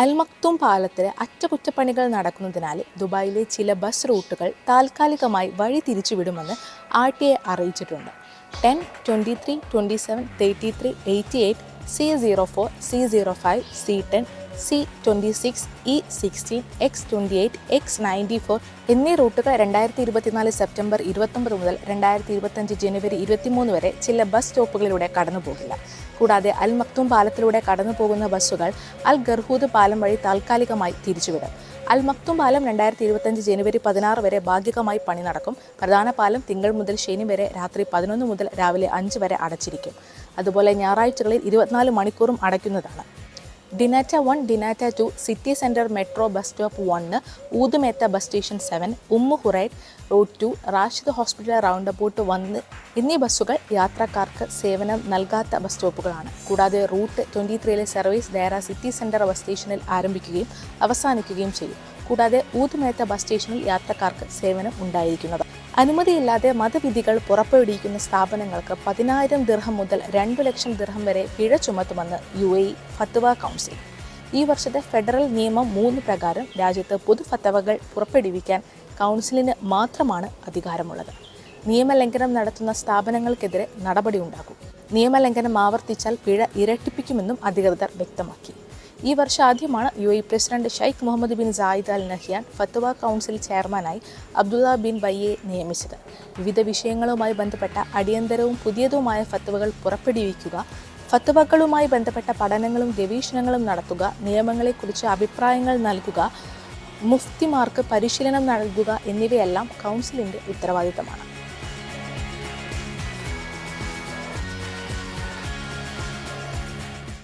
അൽമക്തും പാലത്തിന് അറ്റകുറ്റപ്പണികൾ നടക്കുന്നതിനാൽ ദുബായിലെ ചില ബസ് റൂട്ടുകൾ താൽക്കാലികമായി വഴി തിരിച്ചുവിടുമെന്ന് ആർ ടി എ അറിയിച്ചിട്ടുണ്ട്. Ten twenty three twenty seven thirty three eighty eight C zero four C zero five C ten C twenty six E sixteen X twenty eight X ninety four എന്നീ റൂട്ടുകൾ രണ്ടായിരത്തി ഇരുപത്തിനാല് September ഇരുപത്തൊമ്പത് മുതൽ രണ്ടായിരത്തി ഇരുപത്തഞ്ച് ജനുവരി ഇരുപത്തിമൂന്ന് വരെ ചില ബസ് സ്റ്റോപ്പുകളിലൂടെ കടന്നുപോകില്ല. കൂടാതെ അൽ മക്തൂം പാലത്തിലൂടെ കടന്നുപോകുന്ന ബസ്സുകൾ അൽ ഗർഹൂദ് പാലം വഴി താൽക്കാലികമായി തിരിച്ചുവിടും അൽ മക്തും പാലം രണ്ടായിരത്തി ഇരുപത്തഞ്ച് ജനുവരി പതിനാറ് വരെ ഭാഗികമായി പണി നടക്കും. പ്രധാന പാലം തിങ്കൾ മുതൽ ശനി വരെ രാത്രി പതിനൊന്ന് മുതൽ രാവിലെ അഞ്ച് വരെ അടച്ചിരിക്കും. അതുപോലെ ഞായറാഴ്ചകളിൽ ഇരുപത്തിനാല് മണിക്കൂറും അടയ്ക്കുന്നതാണ്. ഡിനാറ്റ one ഡിനാറ്റ two city centre metro bus stop one Oud Metha bus station seven Umm Hurair road to Rashid hospital roundabout വന്ന് എന്നീ ബസ്സുകൾ യാത്രക്കാർക്ക് സേവനം നൽകാത്ത ബസ് സ്റ്റോപ്പുകളാണ്. കൂടാതെ route twenty ത്രീയിലെ service Deira city centre bus സ്റ്റേഷനിൽ ആരംഭിക്കുകയും അവസാനിക്കുകയും ചെയ്യും. കൂടാതെ ഊതുമേത്ത ബസ് സ്റ്റേഷനിൽ യാത്രക്കാർക്ക് സേവനം ഉണ്ടായിരിക്കുന്നത്. അനുമതിയില്ലാതെ മതവിധികൾ പുറപ്പെടുവിക്കുന്ന സ്ഥാപനങ്ങൾക്ക് പതിനായിരം ദിർഹം മുതൽ രണ്ടു ലക്ഷം ദിർഹം വരെ പിഴ ചുമത്തുമെന്ന് യു എ ഫത്വ കൗൺസിൽ. ഈ വർഷത്തെ ഫെഡറൽ നിയമം മൂന്ന് പ്രകാരം രാജ്യത്ത് പൊതു ഫത്തവകൾ പുറപ്പെടുവിക്കാൻ കൗൺസിലിന് മാത്രമാണ് അധികാരമുള്ളത്. നിയമലംഘനം നടത്തുന്ന സ്ഥാപനങ്ങൾക്കെതിരെ നടപടിയുണ്ടാകും. നിയമലംഘനം ആവർത്തിച്ചാൽ പിഴ ഇരട്ടിപ്പിക്കുമെന്നും അധികൃതർ വ്യക്തമാക്കി. ഈ വർഷം ആദ്യമാണ് U A president Sheikh Mohammed bin Zayed Al Nahyan Fatwa council ചെയർമാനായി അബ്ദുള്ള ബിൻ ബയ്യെ നിയമിച്ചത്. വിവിധ വിഷയങ്ങളുമായി ബന്ധപ്പെട്ട അടിയന്തരവും പുതിയതുമായ ഫത്വകൾ പുറപ്പെടുവിക്കുക ഫത്വകളുമായി ബന്ധപ്പെട്ട പഠനങ്ങളും ഗവേഷണങ്ങളും നടത്തുക നിയമങ്ങളെക്കുറിച്ച് അഭിപ്രായങ്ങൾ നൽകുക മുഫ്തിമാർക്ക് പരിശീലനം നൽകുക എന്നിവയെല്ലാം കൗൺസിലിന്റെ ഉത്തരവാദിത്തമാണ്.